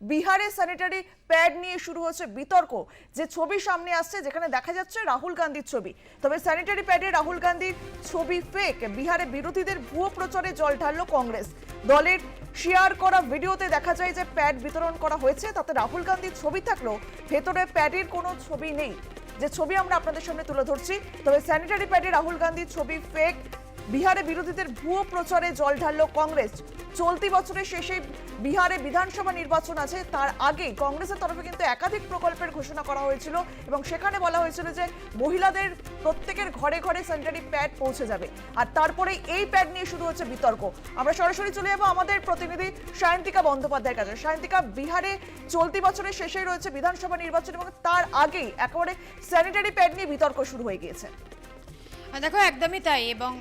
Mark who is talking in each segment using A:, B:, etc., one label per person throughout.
A: বিহারে sanitary pad নিয়ে শুরু হচ্ছে বিতর্ক। যে ছবি সামনে আসছে, যেখানে দেখা যাচ্ছে রাহুল গান্ধীর ছবি। তবে স্যানিটারি প্যাডে রাহুল গান্ধীর ছবি ফেক বিহারে বিরোধীদের ভুয়ো প্রচারে জল ঢাললো কংগ্রেস। দলের শেয়ার করা ভিডিওতে দেখা যায় যে প্যাড বিতরণ করা হয়েছে, তাতে রাহুল গান্ধীর ছবি থাকলেও ভেতরে প্যাডের কোনো ছবি নেই। যে ছবি আমরা আপনাদের সামনে তুলে ধরছি, তবে স্যানিটারি প্যাডে রাহুল গান্ধীর ছবি ফেক বিহারে বিরোধীদের ভুয়ো প্রচারে জল ঢাললো কংগ্রেস। চলতি বছরের শেষে বিহারে বিধানসভা নির্বাচন আছে, তার আগে কংগ্রেসের তরফে কিন্তু একাধিক প্রকল্পের ঘোষণা করা হয়েছিল এবং সেখানে বলা হয়েছিল যে মহিলাদের প্রত্যেকের ঘরে ঘরে স্যানিটারি প্যাড পৌঁছে যাবে। আর তারপরে এই প্যাড নিয়ে শুরু হচ্ছে বিতর্ক। আমরা সরাসরি চলে যাব আমাদের প্রতিনিধি সায়ন্তিকা বন্দ্যোপাধ্যায়ের কাছে। সায়ন্তিকা, বিহারে চলতি বছরের শেষেই রয়েছে বিধানসভা নির্বাচন এবং তার আগেই একেবারে স্যানিটারি প্যাড নিয়ে বিতর্ক শুরু হয়ে গিয়েছে।
B: দেখো, একদমই তাই। এবং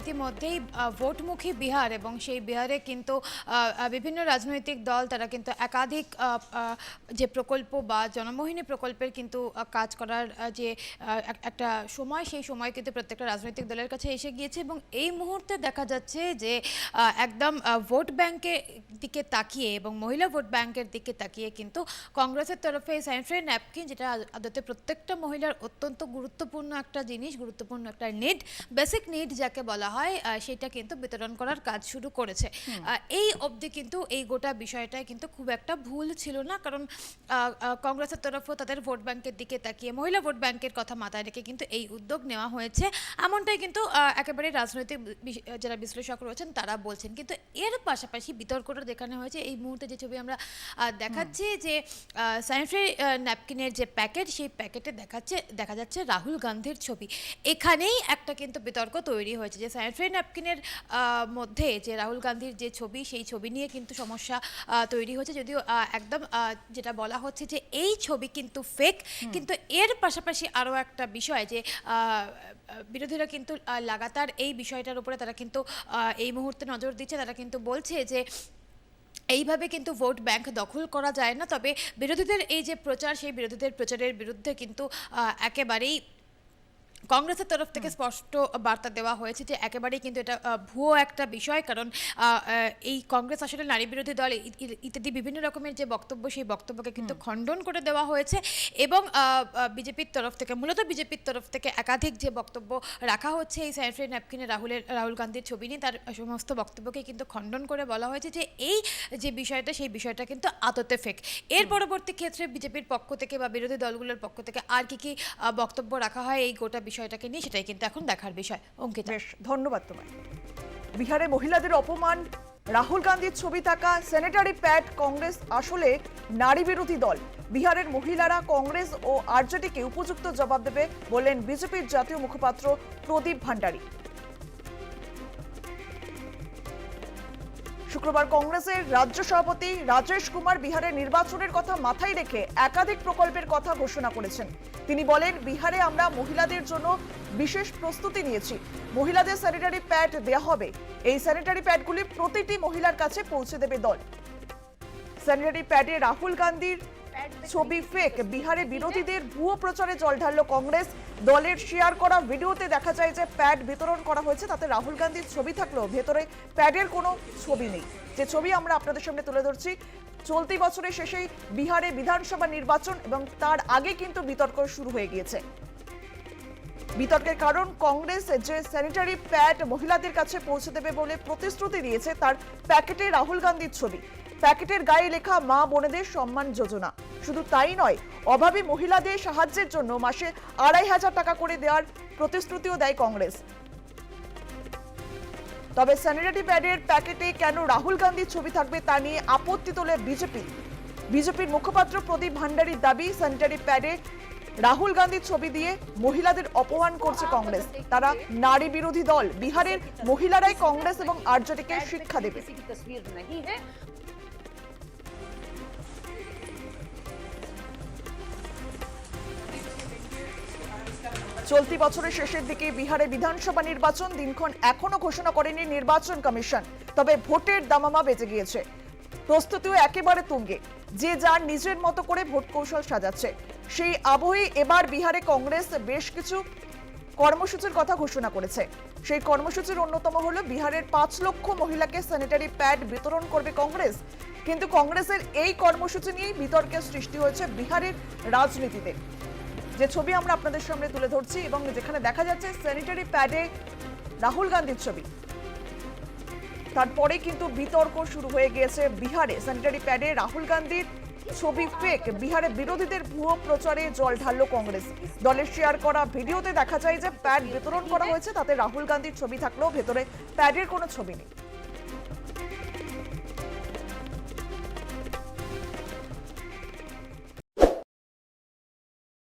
B: ইতিমধ্যেই ভোটমুখী বিহার এবং সেই বিহারে কিন্তু বিভিন্ন রাজনৈতিক দল, তারা কিন্তু একাধিক যে প্রকল্প বা জনমোহিনী প্রকল্পের কিন্তু কাজ করার যে একটা সময়, সেই সময় কিন্তু প্রত্যেকটা রাজনৈতিক দলের কাছে এসে গিয়েছে। এবং এই মুহূর্তে দেখা যাচ্ছে যে একদম ভোট ব্যাংকের দিকে তাকিয়ে এবং মহিলা ভোট ব্যাংকের দিকে তাকিয়ে কিন্তু কংগ্রেসের তরফে স্যানিটারি ন্যাপকিন, যেটা আদতে প্রত্যেকটা মহিলার অত্যন্ত গুরুত্বপূর্ণ একটা জিনিস, গুরুত্বপূর্ণ একটা নিড বেসিক নিড যাকে বলা হয় সেটা কিন্তু বিতরণ করার কাজ শুরু করেছে। এই অবধি কিন্তু এই গোটা বিষয়টায় কিন্তু খুব একটা ভুল ছিল না কারণ কংগ্রেসের তরফও তাদের ভোট ব্যাংকের দিকে তাকিয়ে মহিলা ভোট ব্যাংকের কথা মাথায় রেখে কিন্তু এই উদ্যোগ নেওয়া হয়েছে। এমনটাই কিন্তু একেবারে রাজনৈতিক যারা বিশ্লেষক রয়েছেন তারা বলছেন। কিন্তু এর পাশাপাশি বিতর্কটা দেখানো হয়েছে। এই মুহূর্তে যে ছবি আমরা দেখাচ্ছি যে স্যানিটারি ন্যাপকিনের যে প্যাকেট সেই প্যাকেটে দেখাচ্ছে দেখা যাচ্ছে রাহুল গান্ধীর ছবি। এখানেই একটা কিন্তু বিতর্ক তৈরি হয়েছে যে স্যানিটারি ন্যাপকিনের মধ্যে যে রাহুল গান্ধীর যে ছবি সেই ছবি নিয়ে কিন্তু সমস্যা তৈরি হয়েছে যদিও একদম যেটা বলা হচ্ছে যে এই ছবি কিন্তু ফেক কিন্তু এর পাশাপাশি আরও একটা বিষয় যে বিরোধীরা কিন্তু লাগাতার এই বিষয়টার উপরে তারা কিন্তু এই মুহূর্তে নজর দিচ্ছে। তারা কিন্তু বলছে যে এইভাবে কিন্তু ভোট ব্যাংক দখল করা যায় না। তবে বিরোধীদের এই যে প্রচার সেই বিরোধীদের প্রচারের বিরুদ্ধে কিন্তু একেবারেই কংগ্রেসের তরফ থেকে স্পষ্ট বার্তা দেওয়া হয়েছে যে একেবারেই কিন্তু এটা ভুয়ো একটা বিষয়। কারণ এই কংগ্রেস আসলে নারী বিরোধী দল ইত্যাদি বিভিন্ন রকমের যে বক্তব্য সেই বক্তব্যকে কিন্তু খণ্ডন করে দেওয়া হয়েছে এবং বিজেপির তরফ থেকে মূলত বিজেপির তরফ থেকে একাধিক যে বক্তব্য রাখা হচ্ছে এই স্যানিটারি ন্যাপকিনে রাহুলের রাহুল গান্ধীর ছবি নিয়ে তার সমস্ত বক্তব্যকে কিন্তু খণ্ডন করে বলা হয়েছে যে এই যে বিষয়টা সেই বিষয়টা কিন্তু আদতে ফেক এর পরবর্তী ক্ষেত্রে বিজেপির পক্ষ থেকে বা বিরোধী দলগুলোর পক্ষ থেকে আর কি কি বক্তব্য রাখা হয় এই গোটা বিষয়টাকে নিয়ে সেটাই কিন্তু এখন দেখার বিষয়। অঙ্কিতা।
A: বেশ, ধন্যবাদ তোমার বিহারে মহিলাদের অপমান, রাহুল গান্ধীর ছবি থাকা, সেনেটারি প্যাড, কংগ্রেস আসলে নারী বিরোধী দল। বিহারের মহিলারা কংগ্রেস ও আরজেডিকে উপযুক্ত জবাব দেবে বললেন বিজেপির জাতীয় মুখপাত্র প্রদীপ ভান্ডারী। শুক্রবার কংগ্রেসের রাজ্য সভাপতি রাজেশ কুমার বিহারের নির্বাচনের কথা মাথায় রেখে একাধিক প্রকল্পের কথা ঘোষণা করেছেন। তিনি বলেন, বিহারে আমরা মহিলাদের জন্য বিশেষ প্রস্তুতি নিয়েছি। মহিলাদের স্যানিটারি প্যাড দেওয়া হবে। এই স্যানিটারি প্যাডগুলি প্রতিটি মহিলার কাছে পৌঁছে দেবে দল। স্যানিটারি প্যাডে রাহুল গান্ধীর ছবি ফেক বিহারে বিরোধীদের ভুয়ো প্রচারে জল ঢাললো কংগ্রেস। দলের শেয়ার করা ভিডিওতে দেখা যায় যে প্যাড বিতরণ করা হয়েছে, তাতে রাহুল গান্ধীর ছবি থাকলেও ভেতরে প্যাডের কোনো ছবি নেই। যে ছবি আমরা আপনাদের সামনে তুলে ধরছি, চলতি বছরের শেষেই বিহারে বিধানসভা নির্বাচন এবং তার আগে কিন্তু বিতর্ক শুরু হয়ে গিয়েছে। বিতর্কের কারণ, কংগ্রেস যে স্যানিটারি প্যাড মহিলাদের কাছে পৌঁছে দেবে বলে প্রতিশ্রুতি দিয়েছে, তার প্যাকেটে রাহুল গান্ধীর ছবি। প্যাকেটের গায়ে লেখা মা বোনেদের সম্মান যোজনা। শুধু তাই নয়, অভাবী মহিলাদের সাহায্যের জন্য মাসে আড়াই হাজার টাকা করে দেওয়ার প্রতিশ্রুতিও দেয় কংগ্রেস। তবে স্যানিটারি প্যাডের প্যাকেটে কেন রাহুল গান্ধীর ছবি থাকবে তা নিয়ে আপত্তি তোলে বিজেপি। বিজেপির মুখপাত্র প্রদীপ ভান্ডারীর দাবি, স্যানিটারি প্যাডে রাহুল গান্ধীর ছবি দিয়ে মহিলাদের অপমান করছে কংগ্রেস। তারা নারী বিরোধী দল। বিহারের মহিলারাই কংগ্রেস এবং আরজেডিকে শিক্ষা দেবে। চলতি বছরের শেষের দিকে বিহারে বিধানসভা নির্বাচন দিনক্ষণ এখনও ঘোষণা করেনি নির্বাচন কমিশন, তবে ভোটের দামামা বেজে গিয়েছে। প্রস্তুতিও একেবারে তুঙ্গে। যে যার নিজের মতো করে ভোট কৌশল সাজাচ্ছে, সেই আবহে এবার বিহারে কংগ্রেস বেশ কিছু কর্মসূচির কথা ঘোষণা করেছে। সেই কর্মসূচির অন্যতম হল বিহারের পাঁচ লক্ষ মহিলাকে স্যানিটারি প্যাড বিতরণ করবে কংগ্রেস। কিন্তু কংগ্রেসের এই কর্মসূচি নিয়েই বিতর্কের সৃষ্টি হয়েছে বিহারের রাজনীতিতে। যে ছবি আমরা আপনাদের সামনে তুলে ধরছি এবং যেখানে দেখা যাচ্ছে স্যানিটারি প্যাডে রাহুল গান্ধীর ছবি। তারপরে কিন্তু বিতর্ক শুরু হয়ে গিয়েছে বিহারে। স্যানিটারি প্যাডে রাহুল গান্ধীর ছবি ফেক বিহারে বিরোধীদের ভুয়ো প্রচারে জল ঢাললো কংগ্রেস। দলের শেয়ার করা ভিডিওতে দেখা যায় যে প্যাড বিতরণ করা হয়েছে, তাতে রাহুল গান্ধীর ছবি থাকলেও ভেতরে প্যাডের কোনো ছবি নেই।